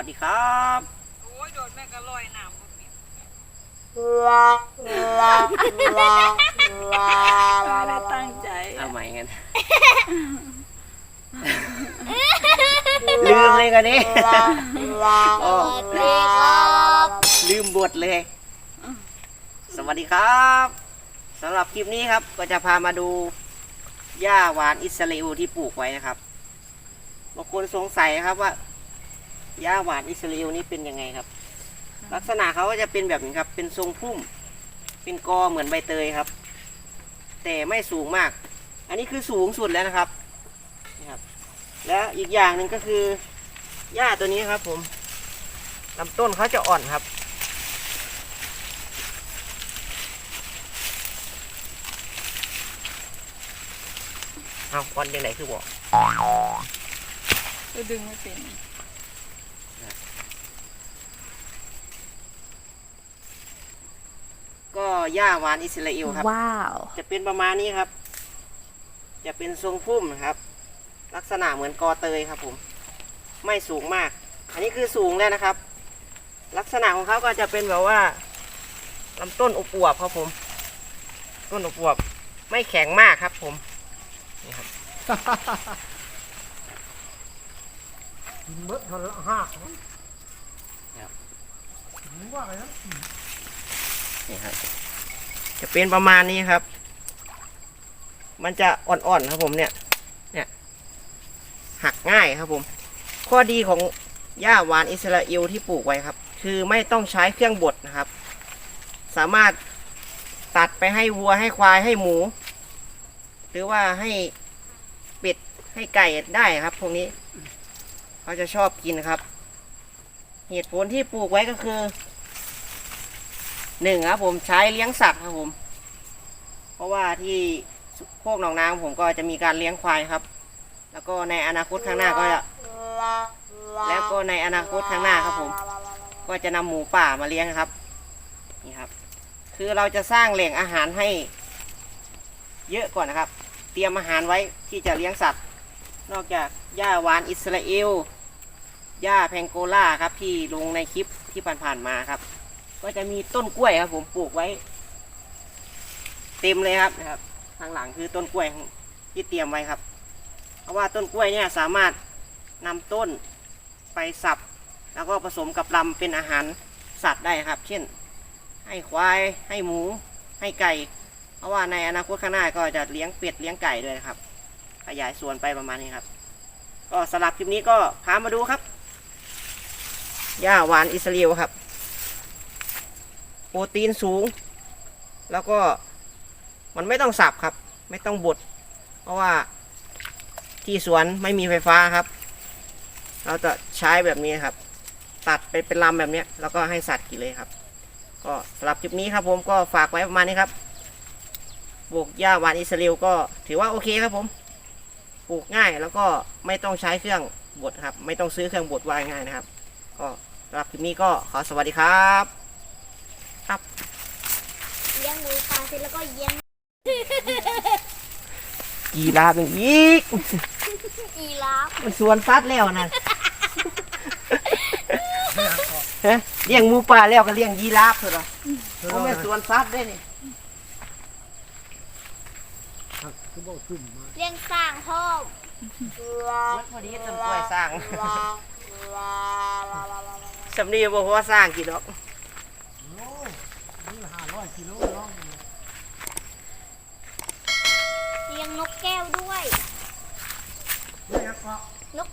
ัสดีครับโอ้ยโดนแม่ก็ลอยน้ำบ่เปียกไม่ได้ตั้งใจเอาใหม่กันลืมเลยกันนี่โอ้ลืมบทเลย สวัสดีครับสำหรับคลิปนี้ครับ ก็จะพามาดูหญ้าหวานอิสราเอลที่ปลูกไว้นะครับบางคนสงสัยครับว่า หญ้าหวานอิสราเอลนี่เป็นยังไงครับ ลักษณะเขาก็จะเป็นแบบนี้ครับ เป็นทรงพุ่ม เป็นกอเหมือนใบเตยครับ แต่ไม่สูงมาก อันนี้คือสูงสุดแล้วนะครับนี่ครับ และอีกอย่างหนึ่งก็คือหญ้าตัวนี้ครับผมลำต้นเขาจะอ่อนครับเอาอ่อนยังไงคือบอก ก็ดึงไม่เป็น หญ้าหวานอิสราเอลครับ ว้าว จะเป็นประมาณนี้ครับ จะเป็นทรงพุ่มนะครับ ลักษณะเหมือนกอเตยครับผม ไม่สูงมาก อันนี้คือสูงแล้วนะครับ ลักษณะของเขาก็จะเป็นแบบว่าลำต้นอวบๆครับผม ต้นอวบๆไม่แข็งมากครับผมนี่ครับกินเบิดทนละห้าครับมึงว่าไงนะนี่ครับ จะเป็นประมาณนี้ครับ มันจะอ่อนๆครับผมเนี่ย เนี่ย หักง่ายครับผม ข้อดีของหญ้าหวานอิสราเอลที่ปลูกไว้ครับ คือไม่ต้องใช้เครื่องบดนะครับ สามารถตัดไปให้วัวให้ควายให้หมู หรือว่าให้เป็ดให้ไก่ได้ครับ พวกนี้ เขาจะชอบกินครับ เหตุผลที่ปลูกไว้ก็คือ หนึ่งครับผมใช้เลี้ยงสัตว์ครับผม เพราะว่าที่โคกหนองนาของผมก็จะมีการเลี้ยงควายครับ แล้วก็ในอนาคตข้างหน้าก็จะแล้วก็ในอนาคตข้างหน้าครับผม ก็จะนำหมูป่ามาเลี้ยงครับนี่ครับ คือเราจะสร้างแหล่งอาหารให้ เยอะก่อนนะครับ เตรียมอาหารไว้ที่จะเลี้ยงสัตว์ นอกจากหญ้าหวานอิสราเอลหญ้าแพงโกล่าครับที่ลงในคลิปที่ผ่านๆมาครับ ก็จะมีต้นกล้วยครับผมปลูกไว้ เต็มเลยครับนะครับ ทางหลังคือต้นกล้วยที่เตรียมไว้ครับ เพราะว่าต้นกล้วยเนี่ยสามารถนำต้นไปสับ แล้วก็ผสมกับลำเป็นอาหารสัตว์ได้ครับ เช่น ให้ควายให้หมู ให้ไก่ เพราะว่าในอนาคตข้างหน้าก็จะเลี้ยงเป็ดเลี้ยงไก่ด้วยครับ ขยายส่วนไปประมาณนี้ครับ ก็สำหรับคลิปนี้ก็พามาดูครับหญ้าหวานอิสราเอลครับ โปรตีนสูง แล้วก็มันไม่ต้องสับครับ ไม่ต้องบด เพราะว่าที่สวนไม่มีไฟฟ้าครับ เราจะใช้แบบนี้ครับ ตัดไปเป็นลำแบบนี้แล้วก็ให้สัตว์กินเลยครับ ก็สำหรับคลิปนี้ครับผมก็ฝากไว้ประมาณนี้ครับปลูกหญ้าหวานอิสราเอลก็ถือว่าโอเคครับผมปลูกง่ายแล้วก็ไม่ต้องใช้เครื่องบดครับ ไม่ต้องซื้อเครื่องบดวายง่ายนะครับ ก็สำหรับคลิปนี้ก็ขอสวัสดีครับ เลี้ยงหมูปลาเสร็จแล้วก็เลี้ยงกีราฟอย่างอีกอีราฟมันสวนสัตว์แล้วนะฮะเลี้ยงหมูป่าแล้วก็เลี้ยงยีราฟเถอะเหรอเขาไม่สวนสัตว์ได้นี่คือบอกขึ้นมาเลี้ยงสร้างพ่อมมันพอดีต้นกล้วยสร้างสำนีบอกว่าสร้างกี่ดอกโอ้นี่ห้าร้อย กิโลน้องเลี้ยงนกแก้วด้วยนี่ครับก็นก